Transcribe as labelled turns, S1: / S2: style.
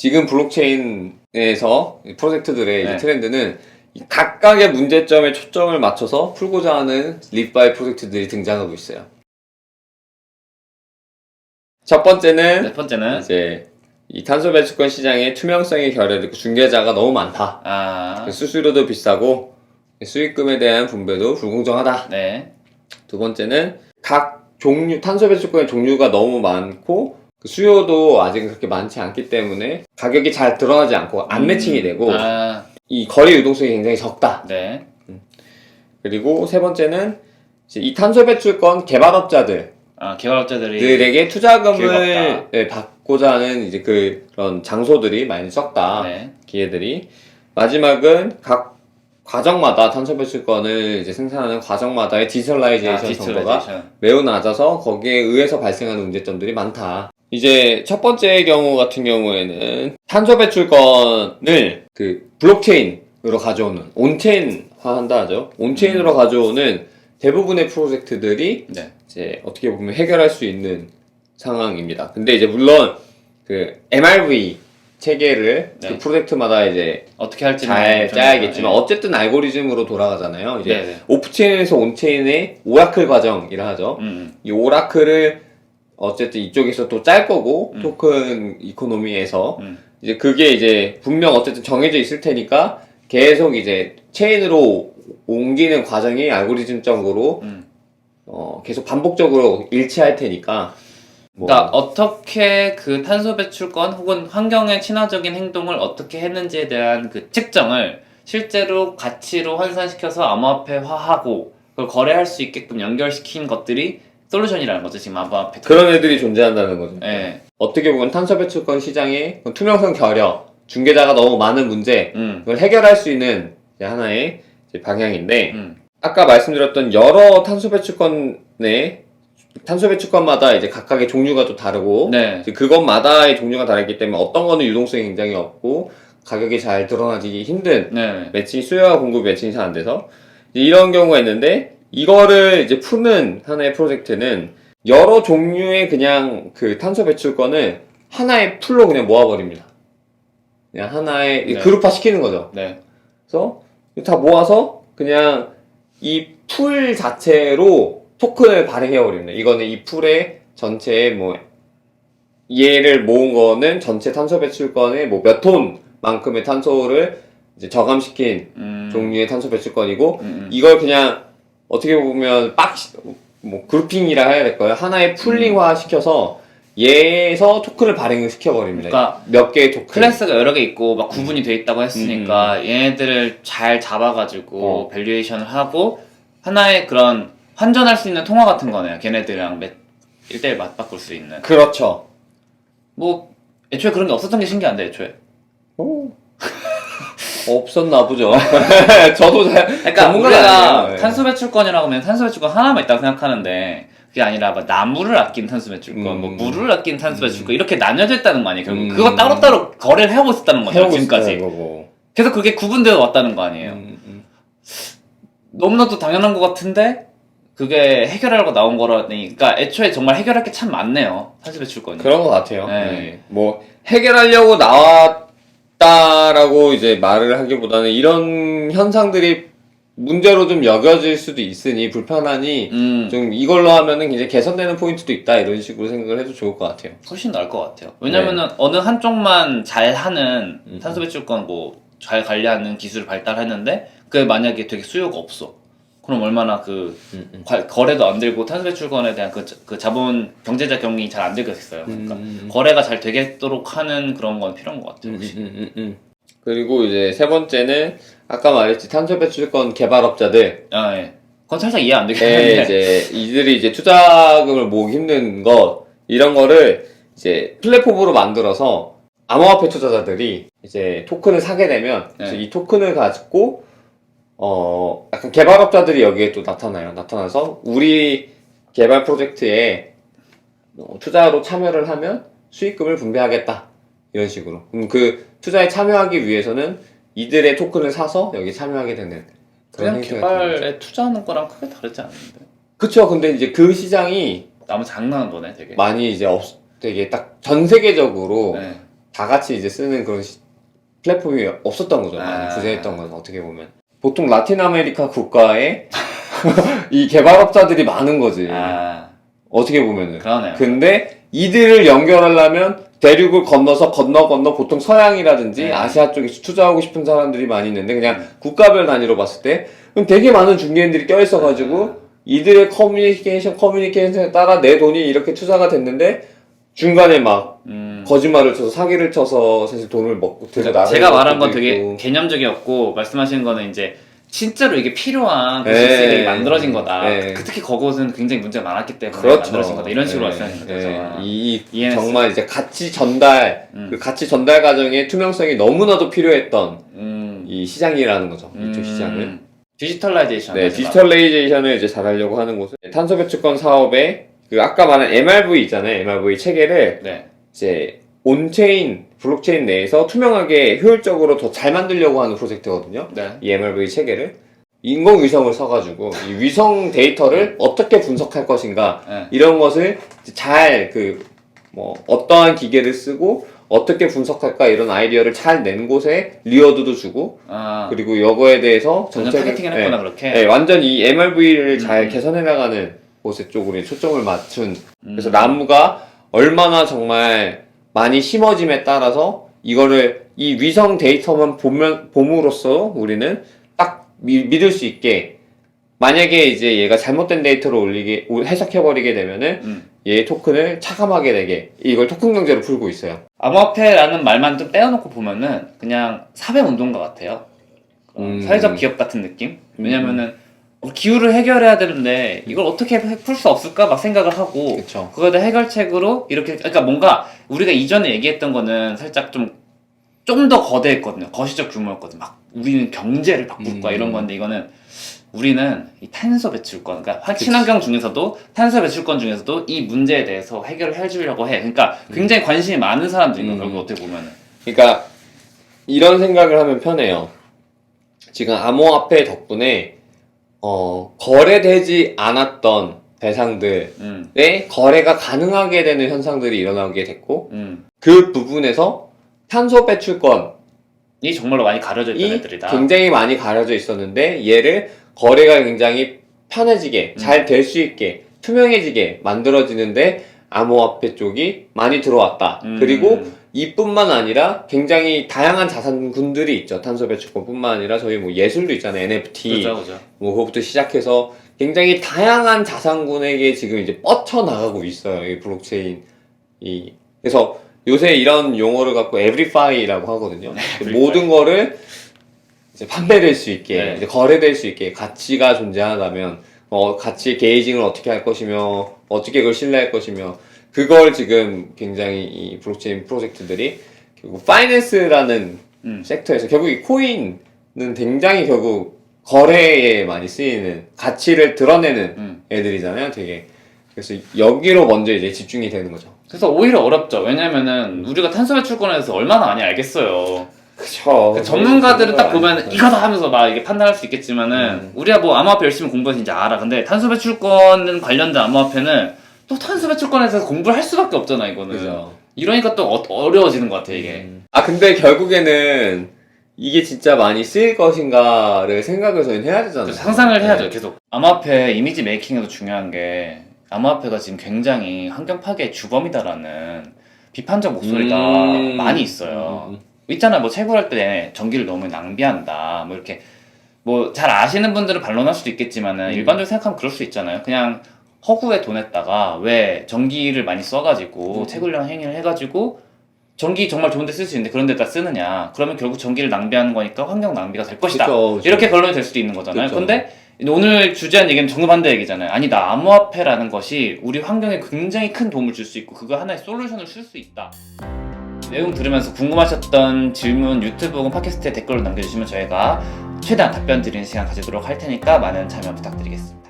S1: 지금 블록체인에서 이 프로젝트들의
S2: 네.
S1: 트렌드는 이 각각의 문제점에 초점을 맞춰서 풀고자 하는 립바이 프로젝트들이 등장하고 있어요. 첫 번째는
S2: 네 번째는
S1: 이제 이 탄소 배출권 시장의 투명성이 결여되고 중개자가 너무 많다.
S2: 아,
S1: 수수료도 비싸고 수익금에 대한 분배도 불공정하다.
S2: 네,
S1: 두 번째는 각 종류 탄소 배출권의 종류가 너무 많고 그 수요도 아직 그렇게 많지 않기 때문에 가격이 잘 드러나지 않고 안 매칭이 되고
S2: 아,
S1: 이 거래 유동성이 굉장히 적다.
S2: 네,
S1: 그리고 세 번째는 이제 이 탄소 배출권 개발업자들에게
S2: 아 개발업자들이
S1: 투자금을
S2: 기회가 없다.
S1: 예, 받고자 하는 이제 그런 장소들이 많이 적다.
S2: 네,
S1: 기회들이 마지막은 각 과정마다 탄소 배출권을 이제 생산하는 과정마다의 디지털라이제이션
S2: 아,
S1: 정도가
S2: 디지털라이제이션.
S1: 매우 낮아서 거기에 의해서 발생하는 문제점들이 많다. 이제 첫 번째 경우 같은 경우에는 탄소 배출권을 그 블록체인으로 가져오는 온체인화 한다 하죠. 온체인으로 가져오는 대부분의 프로젝트들이
S2: 네,
S1: 이제 어떻게 보면 해결할 수 있는 상황입니다. 근데 이제 물론 그 MRV 체계를
S2: 네.
S1: 그 프로젝트마다 이제
S2: 어떻게 할지는
S1: 잘
S2: 좀-
S1: 짜야겠지만
S2: 네.
S1: 어쨌든 알고리즘으로 돌아가잖아요. 이제
S2: 네, 네.
S1: 오프체인에서 온체인의 오라클 과정이라 하죠.
S2: 음, 음,
S1: 이 오라클을 어쨌든 이쪽에서 또 짤 거고
S2: 음.
S1: 토큰 이코노미에서
S2: 음.
S1: 이제 그게 이제 분명 어쨌든 정해져 있을 테니까 계속 이제 체인으로 옮기는 과정이 알고리즘적으로
S2: 음.
S1: 어, 계속 반복적으로 일치할 테니까 뭐
S2: 그러니까 어떻게 그 탄소 배출권 혹은 환경에 친화적인 행동을 어떻게 했는지에 대한 그 측정을 실제로 가치로 환산시켜서 암호화폐화하고 그걸 거래할 수 있게끔 연결시킨 것들이 솔루션이라는 거죠 지금 암호화폐.
S1: 그런 애들이 존재한다는 거죠.
S2: 예.
S1: 어떻게 보면 탄소 배출권 시장의 투명성 결여, 중개자가 너무 많은 문제,
S2: 음.
S1: 그걸 해결할 수 있는 이제 하나의 이제 방향인데
S2: 음.
S1: 아까 말씀드렸던 여러 탄소 배출권의 탄소 배출권마다 이제 각각의 종류가 또 다르고
S2: 네.
S1: 이제 그것마다의 종류가 다르기 때문에 어떤 거는 유동성이 굉장히 없고 가격이 잘 드러나기 힘든
S2: 네.
S1: 매칭 수요와 공급 매칭이 잘 안 돼서 이제 이런 경우가 있는데 이거를 이제 푸는 하나의 프로젝트는 여러 종류의 그냥 그 탄소 배출권을 하나의 풀로 그냥 모아버립니다. 그냥 하나의
S2: 네.
S1: 그룹화 시키는 거죠.
S2: 네.
S1: 그래서 다 모아서 그냥 이 풀 자체로 토큰을 발행해 버립니다. 이거는 이 풀의 전체의 뭐 얘를 모은 거는 전체 탄소 배출권의 뭐 몇 톤만큼의 탄소를 이제 저감시킨
S2: 음.
S1: 종류의 탄소 배출권이고
S2: 음, 음.
S1: 이걸 그냥 어떻게 보면 빡 뭐 그룹핑이라 해야 될까요? 하나의 풀링화 시켜서 얘에서 토큰을 발행을 시켜버립니다.
S2: 그러니까
S1: 몇 개의 토큰.
S2: 클래스가 여러 개 있고 막 구분이 돼 있다고 했으니까 얘네들을 잘 잡아가지고
S1: 음, 어.
S2: 밸류에이션을 하고 하나의 그런 환전할 수 있는 통화 같은 거네요. 걔네들이랑 몇 1대1 맞바꿀 수 있는.
S1: 그렇죠.
S2: 뭐 애초에 그런 게 없었던 게 신기한데 애초에.
S1: 오. 없었나 보죠. 저도 잘
S2: 그러니까 우리가.
S1: 예.
S2: 탄소 배출권이라고 하면 탄소 배출권 하나만 있다고 생각하는데 그게 아니라 막 나무를 아낀 탄소 배출권,
S1: 음.
S2: 뭐 물을 아낀 탄소 배출권 이렇게 나뉘어져 있다는 거 아니에요. 결국
S1: 음.
S2: 그거 따로따로 거래를 하고 있었다는 거죠 지금까지. 계속 그게 구분되어 왔다는 거 아니에요.
S1: 음, 음.
S2: 너무나도 당연한 것 같은데 그게 해결하려고 나온 거라니 그러니까 애초에 정말 해결할 게 참 많네요 탄소 배출권이
S1: 그런 것 같아요.
S2: 네.
S1: 네. 뭐 해결하려고 나왔 다라고 이제 말을 하기보다는 이런 현상들이 문제로 좀 여겨질 수도 있으니 불편하니
S2: 음
S1: 좀 이걸로 하면은 이제 개선되는 포인트도 있다 이런 식으로 생각을 해도 좋을 것 같아요.
S2: 훨씬 나을 것 같아요 왜냐면은 어느 한쪽만 잘 하는
S1: 네. 음.
S2: 탄소 배출권 뭐 잘 관리하는 기술을 발달했는데 그게 만약에 되게 수요가 없어 그럼 얼마나 그
S1: 음, 음.
S2: 과- 거래도 안 되고 탄소 배출권에 대한 그, 자- 그 자본 경제자 경이 잘 안 되겠어요 그러니까
S1: 음, 음,
S2: 거래가 잘 되겠도록 하는 그런 건 필요한 것 같아요
S1: 음,
S2: 혹시.
S1: 음, 음, 음. 그리고 이제 세 번째는 아까 말했지 탄소 배출권 개발업자들
S2: 아 예. 그건 살짝 이해
S1: 안에
S2: 하는데
S1: 이제 이들이 이제 투자금을 모으기 힘든 것 이런 거를 이제 플랫폼으로 만들어서 암호화폐 투자자들이 이제 토큰을 사게 되면
S2: 네.
S1: 이 토큰을 가지고 어 약간 개발업자들이 여기에 또 나타나요. 나타나서 우리 개발 프로젝트에 어, 투자로 참여를 하면 수익금을 분배하겠다 이런 식으로. 그럼 그 투자에 참여하기 위해서는 이들의 토큰을 사서 여기 참여하게 되는 그런
S2: 그냥
S1: 거죠.
S2: 개발에 투자하는 거랑 크게 다르지 않는데
S1: 그쵸. 근데 이제 그 시장이
S2: 나무 장난한 거네 되게
S1: 많이 이제 없, 되게 딱 전 세계적으로
S2: 네.
S1: 다 같이 이제 쓰는 그런 시- 플랫폼이 없었던 거죠. 많이
S2: 아.
S1: 부재했던 건 어떻게 보면 보통 라틴 아메리카 국가에 이 개발업자들이 많은 거지.
S2: 아
S1: 어떻게 보면은.
S2: 그러네요.
S1: 근데 이들을 연결하려면 대륙을 건너서 건너 건너 보통 서양이라든지
S2: 네.
S1: 아시아 쪽에서 투자하고 싶은 사람들이 많이 있는데 그냥
S2: 음.
S1: 국가별 단위로 봤을 때 그럼 되게 많은 중개인들이 껴있어가지고 이들의 커뮤니케이션 커뮤니케이션에 따라 내 돈이 이렇게 투자가 됐는데 중간에 막
S2: 음.
S1: 거짓말을 쳐서 사기를 쳐서 사실 돈을 먹고 들고 나가는
S2: 제가 말한 건 되게. 개념적이었고 말씀하신 거는 이제 진짜로 이게 필요한
S1: 네.
S2: 비즈니스들이 만들어진 거다.
S1: 네.
S2: 그 특히 그것은 굉장히 문제가 많았기 때문에
S1: 그렇죠.
S2: 만들어진 거다. 이런 식으로
S1: 네.
S2: 말씀하신 거죠.
S1: 이
S2: 이해했어요.
S1: 정말 이제 가치 전달
S2: 음.
S1: 그 가치 전달 과정의 투명성이 너무나도 필요했던
S2: 음.
S1: 이 시장이라는 거죠. 이쪽
S2: 음.
S1: 시장을.
S2: 디지털라이제이션.
S1: 네. 디지털레이제이션을 이제 잘하려고 하는 곳은 탄소 배출권 사업에 그 아까 말한 MRV 있잖아요. MRV 체계를
S2: 네.
S1: 이제 온체인 블록체인 내에서 투명하게 효율적으로 더 잘 만들려고 하는 프로젝트거든요.
S2: 네.
S1: 이 MRV 체계를 인공위성을 써가지고 이 위성 데이터를 어떻게 분석할 것인가
S2: 네.
S1: 이런 것을 잘 그 뭐 어떠한 기계를 쓰고 어떻게 분석할까 이런 아이디어를 잘 낸 곳에 리워드도 주고
S2: 아.
S1: 그리고 이거에 대해서 정책을
S2: 타겟팅을
S1: 네,
S2: 했구나 그렇게.
S1: 네, 완전 이 MRV를 잘
S2: 음.
S1: 개선해 나가는 곳에 쪽으로 초점을 맞춘
S2: 음.
S1: 그래서 나무가 얼마나 정말 많이 심어짐에 따라서 이거를 이 위성 데이터만 보면 봄으로써 우리는 딱 미- 믿을 수 있게 만약에 이제 얘가 잘못된 데이터를 올리게 올- 해석해 버리게 되면은
S2: 음.
S1: 얘 토큰을 차감하게 되게 이걸 토큰 경제로 풀고 있어요.
S2: 암호화폐라는 말만 좀 떼어놓고 보면은 그냥 사회 운동가 같아요. 어,
S1: 음.
S2: 사회적 기업 같은 느낌? 왜냐면은 어, 기후를 해결해야 되는데 이걸 어떻게 풀 수 없을까 막 생각을 하고. 그거에 대한 해결책으로 이렇게 그러니까 뭔가 우리가 이전에 얘기했던 거는 살짝 좀 좀 더 거대했거든요. 거시적 규모였거든. 막 우리는 경제를 바꿀 거야
S1: 음.
S2: 이런 건데 이거는 우리는 이 탄소 배출권, 그러니까 환- 친환경 중에서도 탄소 배출권 중에서도 이 문제에 대해서 해결을 해주려고 해. 그러니까 굉장히 관심이 많은 사람들인 거예요.
S1: 음.
S2: 결국 어떻게 보면은.
S1: 그러니까 이런 생각을 하면 편해요. 지금 암호화폐 덕분에 어, 거래되지 않았던 대상들의
S2: 음,
S1: 거래가 가능하게 되는 현상들이 일어나게 됐고
S2: 음.
S1: 그 부분에서 탄소 배출권이
S2: 이 정말로 많이 가려져 있던 애들이다.
S1: 굉장히 많이 가려져 있었는데 얘를 거래가 굉장히 편해지게
S2: 음.
S1: 잘될 수 있게 투명해지게 만들어지는데 암호화폐 쪽이 많이 들어왔다.
S2: 음.
S1: 그리고 이뿐만 아니라 굉장히 다양한 자산군들이 있죠. 탄소 배출권뿐만 아니라 저희 뭐 예술도 있잖아요. NFT
S2: 그죠, 그죠.
S1: 뭐 그것부터 시작해서 굉장히 다양한 자산군에게 지금 이제 뻗쳐 나가고 있어요. 이 블록체인 이 그래서 요새 이런 용어를 갖고 에브리파이라고 하거든요.
S2: 에브리파이.
S1: 모든 거를 이제 판매될 수 있게
S2: 네.
S1: 이제 거래될 수 있게 가치가 존재한다면 어 가치 게이징을 어떻게 할 것이며 어떻게 그걸 신뢰할 것이며 그걸 지금 굉장히 이 블록체인 프로젝트들이 결국 파이낸스라는
S2: 음.
S1: 섹터에서 결국 이 코인은 굉장히 결국 거래에 많이 쓰이는 가치를 드러내는
S2: 음.
S1: 애들이잖아요, 되게. 그래서 여기로 먼저 이제 집중이 되는 거죠.
S2: 그래서 오히려 어렵죠. 왜냐면은 우리가 탄소 배출권에서 얼마나 많이 알겠어요.
S1: 그쵸.
S2: 그 전문가들은 딱
S1: 네.
S2: 보면 이거다 하면서 막 이게 판단할 수 있겠지만은
S1: 음.
S2: 우리가 뭐 암호화폐 열심히 공부해서 이제 알아. 근데 탄소 배출권 관련된 암호화폐는 또 탄소 배출권에서 공부를 할 수밖에 없잖아 이거는.
S1: 그죠.
S2: 이러니까 또 어, 어려워지는 것 같아 이게.
S1: 음. 아, 근데 결국에는 이게 진짜 많이 쓰일 것인가를 생각을 저희는 해야 되잖아요.
S2: 상상을 해야죠
S1: 네.
S2: 계속. 암호화폐 이미지 메이킹에도 중요한 게 암호화폐가 지금 굉장히 환경 파괴의 주범이다라는 비판적 목소리가
S1: 음.
S2: 많이 있어요.
S1: 음, 음,
S2: 있잖아 뭐 채굴할 때 전기를 너무 낭비한다 뭐 이렇게 뭐 잘 아시는 분들은 반론할 수도 있겠지만은
S1: 음.
S2: 일반적으로 생각하면 그럴 수 있잖아요 그냥 허구에 돈 했다가 왜 전기를 많이 써가지고
S1: 음.
S2: 채굴량 행위를 해가지고 전기 정말 좋은데 쓸 수 있는데 그런 데다 쓰느냐 그러면 결국 전기를 낭비하는 거니까 환경 낭비가 될 것이다
S1: 그쵸, 그쵸.
S2: 이렇게 결론이 될 수도 있는 거잖아요
S1: 그쵸.
S2: 근데 오늘 주제한 얘기는 정반대 얘기잖아요 아니다 암호화폐라는 것이 우리 환경에 굉장히 큰 도움을 줄 수 있고 그거 하나의 솔루션을 쓸 수 있다 내용 들으면서 궁금하셨던 질문 유튜브 혹은 팟캐스트에 댓글로 남겨주시면 저희가 최대한 답변 드리는 시간 가지도록 할 테니까 많은 참여 부탁드리겠습니다.